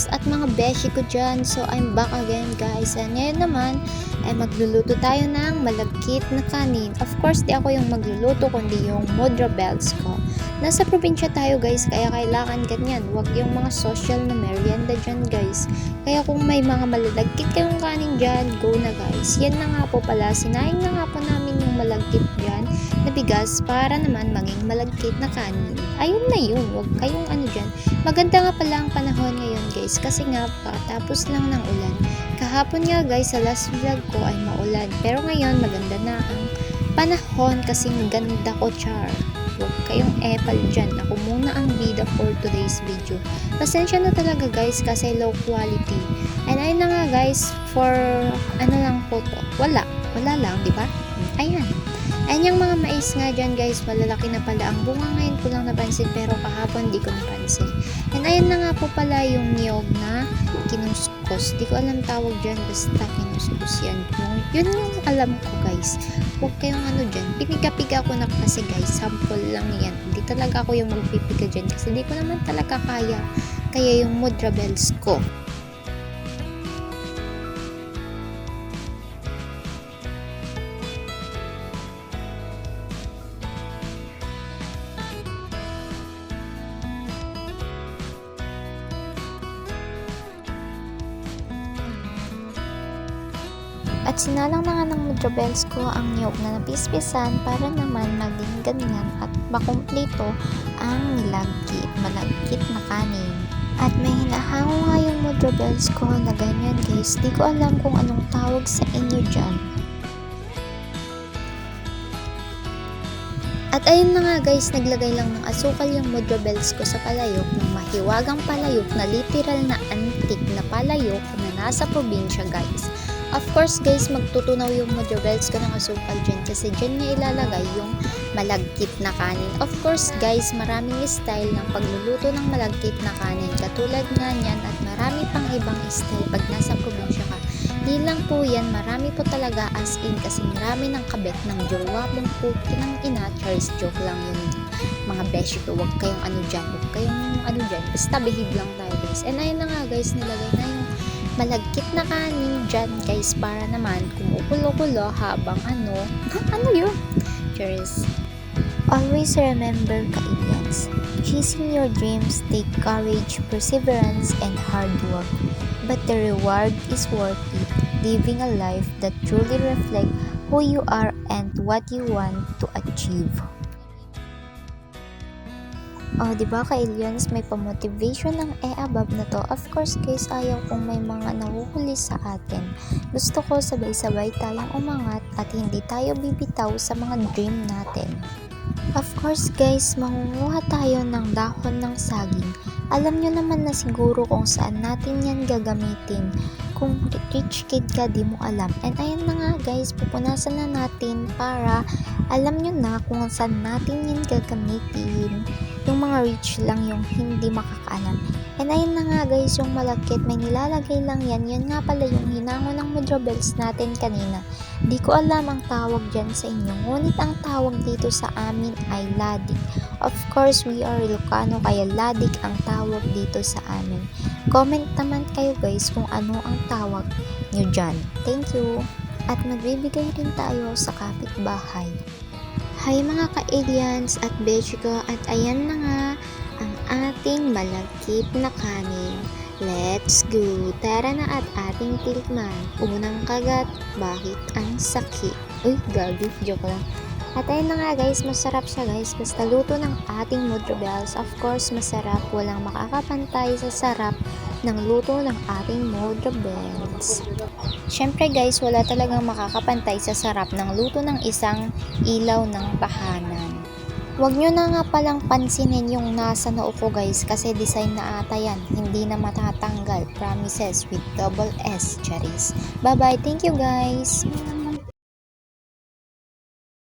aliens at mga beshi ko dyan. So, I'm back again guys. And ngayon naman, ay magluluto tayo ng malagkit na kanin. Of course, di ako yung magluluto, kundi yung Modra Bells ko. Nasa probinsya tayo guys, kaya kailangan ganyan. Huwag yung mga social na merienda dyan guys. Kaya kung may mga malalagkit kayong kanin dyan, go na guys. Yan na nga po pala, sinaing na nga po namin yung malagkit dyan na bigas para naman maging malagkit na kanin. Ayun na yun, huwag kayong ano dyan. Maganda nga pala ang panahon ngayon guys, kasi nga tapos lang ng ulan. Kahapon nga guys, sa last vlog ko ay maulan. Pero ngayon, maganda na ang panahon kasi ganda ko char. Huwag kayong epal dyan. Ako muna ang bida for today's video. Pasensya na talaga guys kasi low quality. And ayun na nga guys, for ano lang po to. Wala. Wala lang, di ba? Ayan. Ayan yung mga mais nga dyan guys, malalaki na pala ang bunga ngayon ko lang napansin pero kahapon di ko napansin. And ayan na nga po pala yung niyog na kinuskos. Di ko alam tawag dyan, basta kinuskos yan. Yun yung alam ko guys. Huwag kayong ano dyan. Piniga-piga ko na kasi guys, sample lang yan. Hindi talaga ako yung magpipiga dyan kasi di ko naman talaga kaya. Kaya yung mudra bells ko. At sinalang na nga ng Mudra Bells ko ang niyog na napispisan para naman maging ganyan at makumpleto ang nilagkit, malagkit na kanin. At may hinahango nga yung Mudra Bells ko na ganyan guys. Di ko alam kung anong tawag sa inyo dyan. At ayun na nga guys, naglagay lang ng asukal yung Mudra Bells ko sa palayok ng mahiwagang palayok na literal na antique na palayok na nasa probinsya guys. Of course guys, magtutunaw yung Mudra Bells ko ng asukal dyan kasi dyan niya ilalagay yung malagkit na kanin. Of course guys, maraming style ng pagluluto ng malagkit na kanin. Katulad nga niyan at marami pang ibang style pag nasa probinsya ka. Di lang po yan, marami po talaga as in kasi marami ng kabet ng jowa mong puki ng ina. Charis joke lang yun. Mga beshi ko, huwag kayong ano dyan, huwag kayong ano dyan. Basta behave lang tayo guys. And ayun na nga guys, nilagay na malagkit na kanin dyan guys para naman kumukulo-kulo habang ano, ano yun? Cheers! Always remember ka-aliens. Chasing your dreams take courage, perseverance, and hard work. But the reward is worth it. Living a life that truly reflects who you are and what you want to achieve. Oh, di ba ka-aliens, may pa-motivation ng e-above na to. Of course, guys, ayaw kung may mga nahuhuli sa atin. Gusto ko sabay-sabay tayong umangat at hindi tayo bibitaw sa mga dream natin. Of course, guys, mangunguha tayo ng dahon ng saging. Alam nyo naman na siguro kung saan natin yan gagamitin. Kung rich kid ka, di mo alam. And ayun na nga guys, pupunasan na natin para alam nyo na kung saan natin yan gagamitin. Yung mga rich lang yung hindi makakaalam. And ayun na nga guys, yung malakit, may nilalagay lang yan. Yan nga pala yung hinango ng Mudra Bells natin kanina. Di ko alam ang tawag dyan sa inyo. Ngunit ang tawag dito sa amin ay ladik. Of course, we are Ilocano kaya ladik ang tawag dito sa amin. Comment naman kayo guys kung ano ang tawag nyo dyan. Thank you! At magbibigay rin tayo sa kapitbahay. Hi mga ka-aliens at Bechiko at ayan na nga ang ating malagkit na kanin. Let's go! Tara na at ating tikman. Unang kagat, bakit ang sakit? Uy, gabi, joke lang. At ayun na nga guys, masarap siya guys. Basta luto ng ating Mudra Bells. Of course, masarap. Walang makakapantay sa sarap ng luto ng ating Mudra Bells. Siyempre guys, wala talagang makakapantay sa sarap ng luto ng isang ilaw ng bahanan. Huwag nyo na nga palang pansinin yung nasa noo ko guys kasi design na ata yan. Hindi na matatanggal. Promises with double S, Charis. Bye bye. Thank you guys.